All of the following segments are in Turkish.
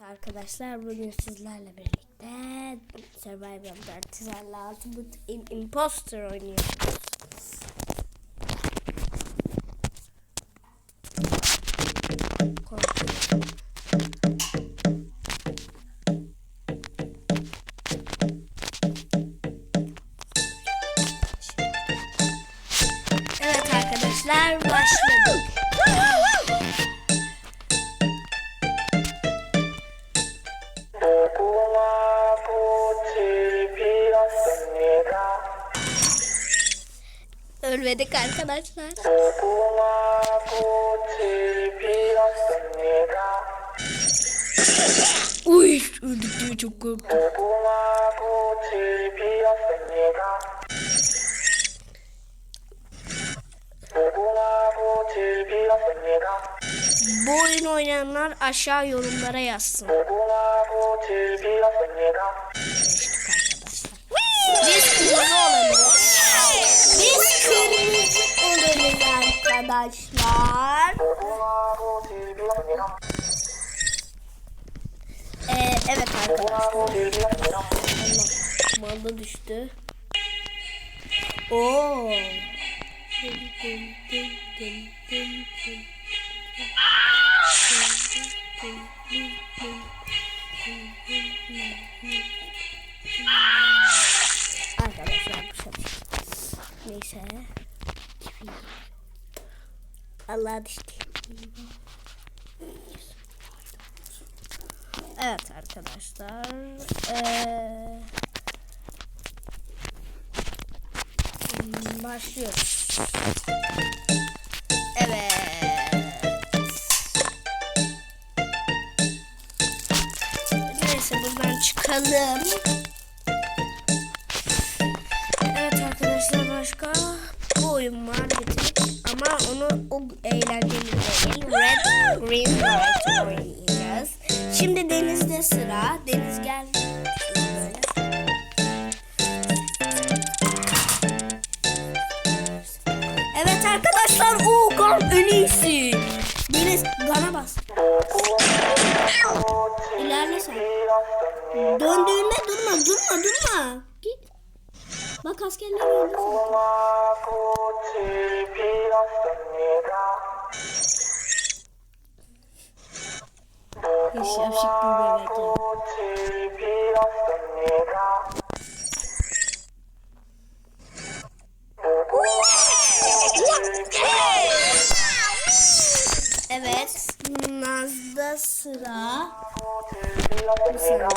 Arkadaşlar bugün sizlerle birlikte Survivor 456 Ultimate in Imposter oynuyoruz. Evet arkadaşlar başladık. görmedik arkadaşlar. Uy öldük diye çok korktum. Bu oyun oynayanlar aşağı yorumlara yazsın. arkadaşlar. Ee, evet arkadaşlar. Malda düştü. Oo. Allah düştü. Evet arkadaşlar. Hmm, başlıyoruz. Evet. Neyse buradan çıkalım. Evet arkadaşlar başka bu oyun var tek ama onu o eğlenceli değil. Red, Green, White oynayacağız. Şimdi Deniz'de sıra. Deniz gel. Evet arkadaşlar o Gan en. Deniz Gan'a bas. İlerle sen. Döndüğünde durma durma durma. Git. Bak askerler öldü zaten. Bir bebek. Evet, Naz'da sıra. Bu sırada.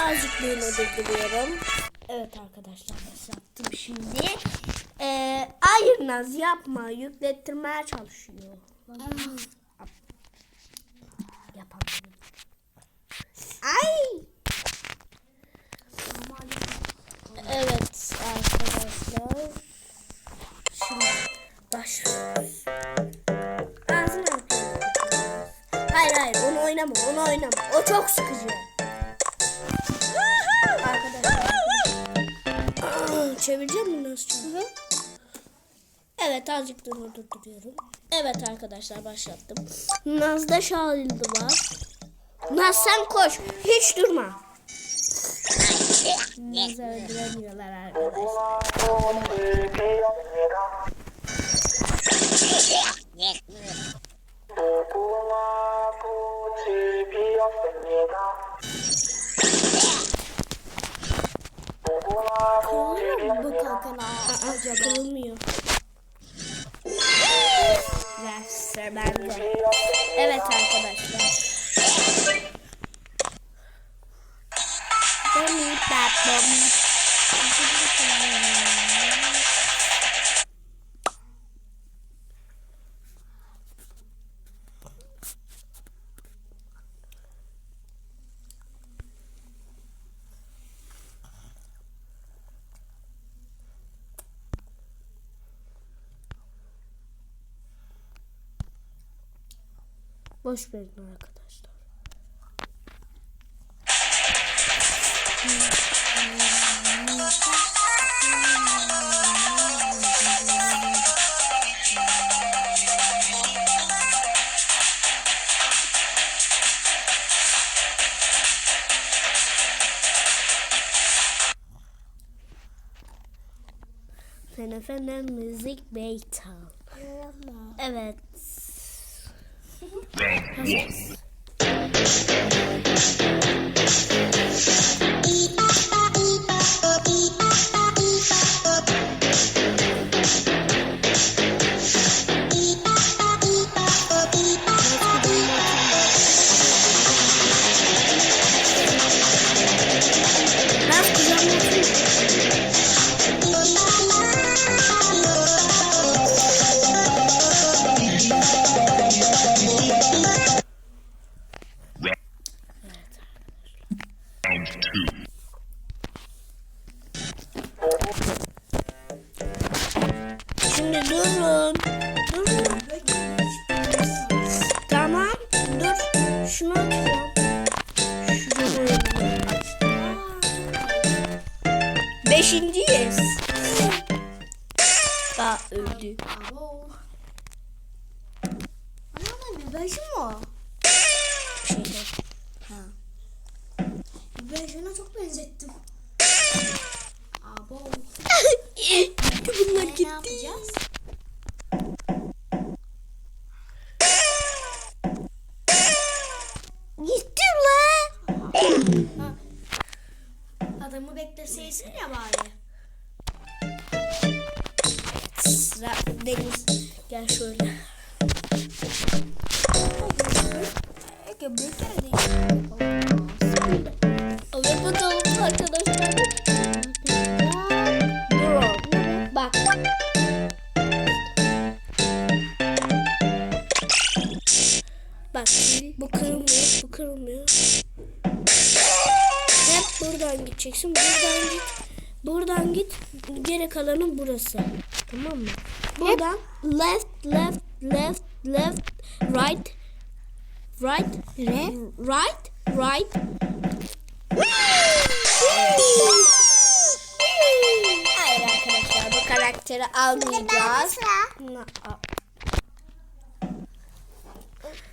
Çıktı azıcıklığını durduruyorum. Evet arkadaşlar başlattım şimdi. Ee, hayır Naz yapma. Yüklettirmeye çalışıyor. Yapamadım. Ay. Evet arkadaşlar. Şimdi başlıyoruz. Ağzını. Hayır hayır onu oynama onu oynama. O çok sıkıcı. Aa, Çevireceğim mi nasıl çevir? Evet azıcık durma durduruyorum. Evet arkadaşlar başlattım. Naz'da şahildi var. Naz sen koş. Hiç durma. Naz'ı öldüremiyorlar arkadaşlar. 꽃 Kırılıyor bu kalkana? Acaba kırılmıyor. Verse bende. Evet arkadaşlar. Beni bad Boş verin arkadaşlar. Efendim müzik Beytal. Evet. Hazırız. Ben Durun. Durun. Bekleseydin ya bari. Deniz. Gel şöyle. Kere değil. Alır bakalım. Bak. Bak bu kırılmıyor, gideceksin, buradan git. Buradan git, geri kalanı burası. Tamam mı? Buradan left, left, left, left, right, right, right, right, Hayır arkadaşlar bu karakteri almayacağız. A-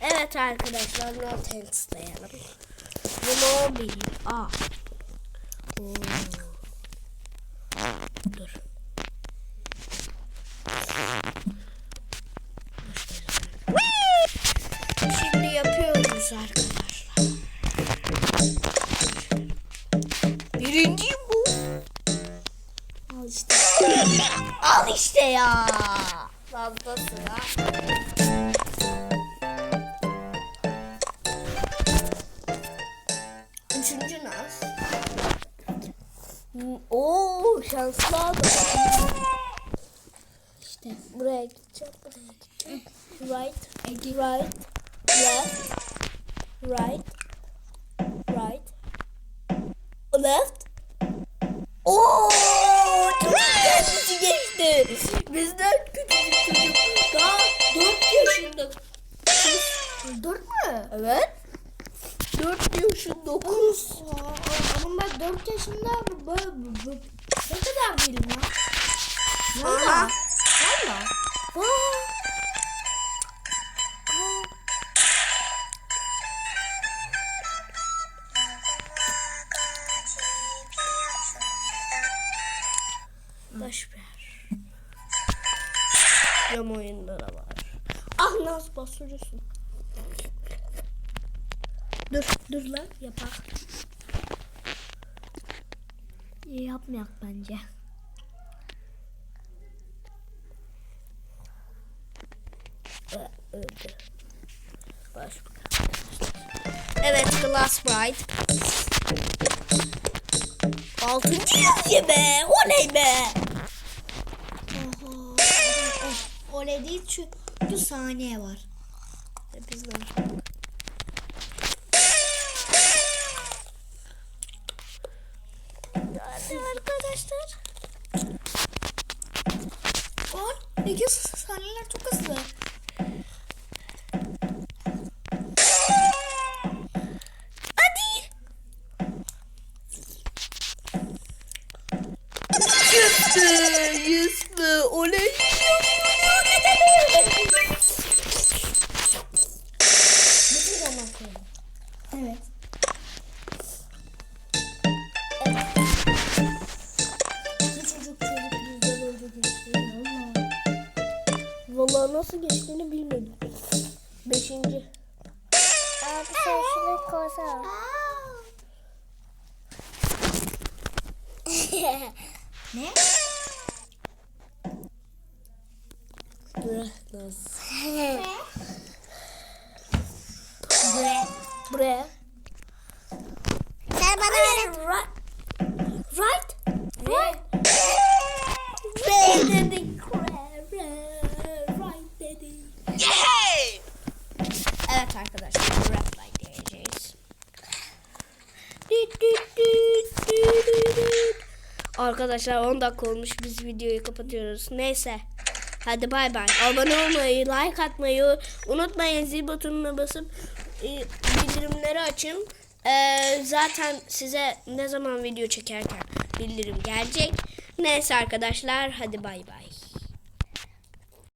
Evet arkadaşlar no thanks diyelim. Bu no bir. Aa. Dur. Şimdi yapıyoruz arkadaşlar. Birinci bu. Al işte. Al işte ya. Fazla sıra. Üçüncü naz. Oo şanslı adam. İşte buraya gideceğim. Buraya gideceğim. Right. Right. Left. Right. Right. Left. Oo, çocuk kendisi geçti. Bizden küçücük çocuk. Daha 4 yaşında. Dört mü? Evet. 4 yaşında kız. Oğlum ben dört yaşında böyle ne kadar değilim ya. Valla. Valla. Baş ver. Yam oyunları var. Ah nasıl basıyorsun? Dur, dur lan yapak. Yapmayak bence. Öldü. Baş Evet, Glass Bright. Altıncı yazıyor be. Oley be. Oho. Oley değil çünkü saniye var. E, Bizden. Hadi arkadaşlar. On. Ege saniyeler çok hızlı. Hadi. Yüzlü, yüzlü, oley. Vallahi nasıl geçtiğini bilmedim. Beşinci. Abi sen şunu koysana. ne? Buraya Naz. Bre. Buraya. Sen bana. Right. Right. Right. Right Arkadaşlar 10 dakika olmuş biz videoyu kapatıyoruz. Neyse. Hadi bay bay. Abone olmayı, like atmayı unutmayın. Zil butonuna basıp e, bildirimleri açın. Ee, zaten size ne zaman video çekerken bildirim gelecek. Neyse arkadaşlar hadi bay bay.